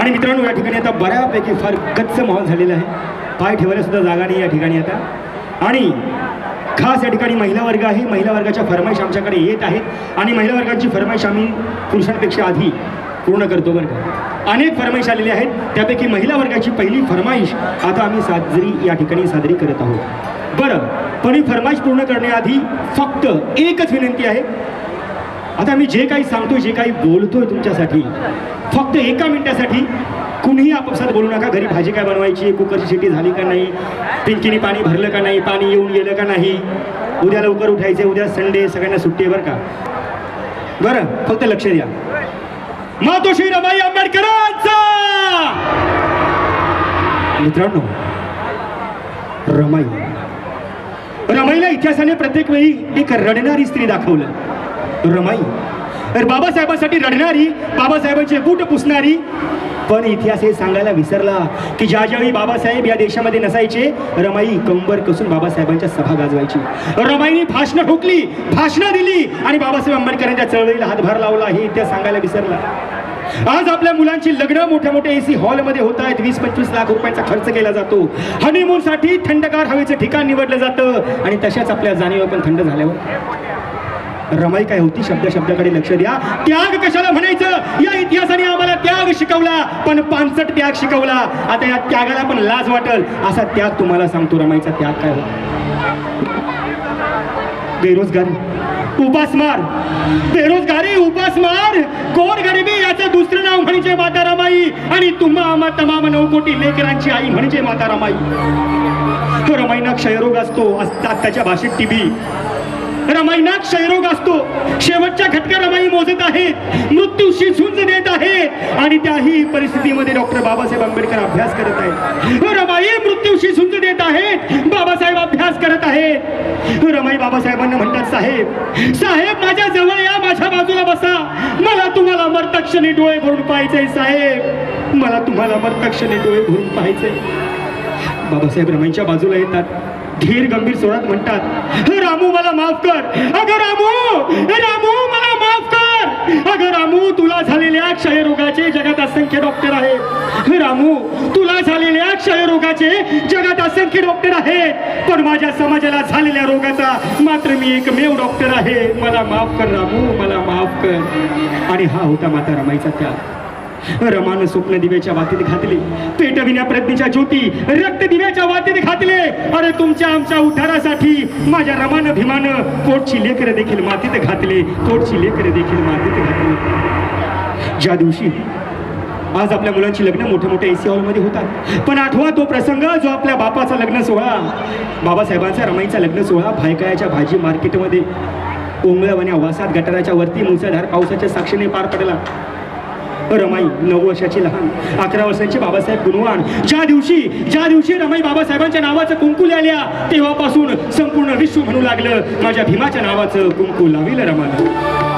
आणि मित्रांनो या ठिकाणी आता बऱ्यापैकी फार गच्च माहोल झालेला आहे. पाय ठेवायला सुद्धा जागा नाही या ठिकाणी आता. आणि खास या ठिकाणी महिला वर्ग आहे. महिला वर्गाच्या फरमाईश आमच्याकडे येत आहेत. आणि महिला वर्गाची फरमाईश आम्ही पुरुषांपेक्षा आधी पूर्ण करतो बरं का. अनेक फरमाईश आलेले आहेत. त्यापैकी महिला वर्गाची पहिली फरमाईश आता आम्ही साजरी या ठिकाणी साजरी करत आहोत. बरं पण ही फरमाईश पूर्ण करण्याआधी फक्त एकच विनंती आहे. आता मी जे काही सांगतोय जे काही बोलतोय तुमच्यासाठी फक्त एका मिनिटासाठी कुणीही आपापसात बोलू नका. घरी भाजी काय बनवायची कुकरची शिटी झाली का नाही पिंकीने पाणी भरलं का नाही पाणी येऊन गेलं का नाही उद्या लवकर उठायचे उद्या संडे सगळ्यांना सुट्टी आहे बरं का? बरं फक्त लक्ष द्या. मातोश्री रमाई आंबेडकरांचा! मित्रांनो रमाई. रमाईला इतिहासाने प्रत्येक वेळी एक रडणारी स्त्री दाखवलं. रमाई तर बाबासाहेबांसाठी रडणारी बाबासाहेबांचे बूट पुसणारी. पण इतिहास हे सांगायला विसरला की ज्या ज्यावेळी बाबासाहेब या देशामध्ये नसायचे रमाई कंबर कसून बाबासाहेबांच्या सभा गाजवायची. रमाईने भाषणं ठोकली भाषणं दिली आणि बाबासाहेब आंबेडकरांच्या चळवळीला हातभार लावला. हे इतिहास सांगायला विसरला. आज आपल्या मुलांची लग्न मोठ्या मोठ्या एसी हॉलमध्ये होत आहेत. वीस पंचवीस लाख रुपयांचा खर्च केला जातो. हनीमूनसाठी थंडगार हवेचं ठिकाण निवडलं जातं. आणि तशाच आपल्या जाणीव पण थंड झाल्यावर. रमाई काय होती? शब्द शब्दाकडे लक्ष द्या. त्याग कशाला म्हणायचं? या इतिहासाने आम्हाला त्याग शिकवला. पण पानसट त्याग शिकवला. आता या त्यागाला पण लाज वाटल. असा त्याग तुम्हाला सांगतो. रमाईचा त्याग काय होता? बेरोजगारी. उपासमार बेरोजगारी उपासमार कोण गरिबी? याचं दुसरं नाव म्हणजे माता रमाई. आणि तुम्हा आम्हा तमाम नऊ कोटी लेकरांची आई म्हणजे माता रमाई. रमाईना क्षयरोग असतो. असतात त्याच्या भाषेत टीबी रमाईना क्षयरोग असतो. शेवटच्या घटका रमाई मोजत आहेत मृत्यूशी झुंज देत आहेत आणि त्याही परिस्थितीमध्ये डॉक्टर बाबासाहेब आंबेडकर अभ्यास करत आहेत. रमाई मृत्यूशी झुंज देत आहेत बाबासाहेब अभ्यास करत आहेत. रमाई बाबासाहेबांना म्हणतात साहेब साहेब माझ्या जवळ या माझ्या बाजूला बसा. मला तुम्हाला मरतक्षणी डोळे भरून पाहायचे साहेब. मला तुम्हाला मरतक्षणी डोळे भरून पाहायचे बाबासाहेब रमाईच्या बाजूला येतात. धीर गंभीर स्वरात म्हणतात "हे रामू मला माफ कर. अगं रामू हे रामू मला माफ कर. अगं रामू तुला झालेल्या क्षयरोगाचे जगात असंख्य डॉक्टर आहेत. हे रामू तुला झालेल्या क्षयरोगाचे जगात असंख्य डॉक्टर आहेत. पण माझ्या समाजाला झालेल्या रोगाचा मात्र मी एकमेव डॉक्टर आहे. मला माफ कर रामू मला माफ कर. आणि हा होता माता रमाईचा त्याग. रमान स्वप्न दिव्याच्या वातीत घातले. पेटविण्या प्रज्ञेच्या ज्योती रक्त दिव्याच्या वातीत घातले. अरे तुमच्या आमच्या उद्धारासाठी माझ्या रमान भीमान पोटची लेकर देखील मातीत घातले. कोटची लेकर देखील मातीत घातले. ज्या दिवशी आज आपल्या मुलांची लग्न मोठ्या मोठ्या एसी हॉलमध्ये होतात. पण आठवा तो प्रसंग जो आपल्या बापाचा लग्न सोहळा बाबासाहेबांचा रमाईचा लग्न सोहळा भायकायाच्या भाजी मार्केटमध्ये ओंगळवण्या वासात गटाराच्या वरती मुसळधार पावसाच्या साक्षीने पार पडला. रमाई नऊ वर्षाची लहान अकरा वर्षांची बाबासाहेब गुणवान. ज्या दिवशी ज्या दिवशी रमाई बाबासाहेबांच्या नावाचं कुंकू आल्या तेव्हापासून संपूर्ण विश्व म्हणू लागलं माझ्या भीमाच्या नावाचं कुंकू लाविलं रमाला.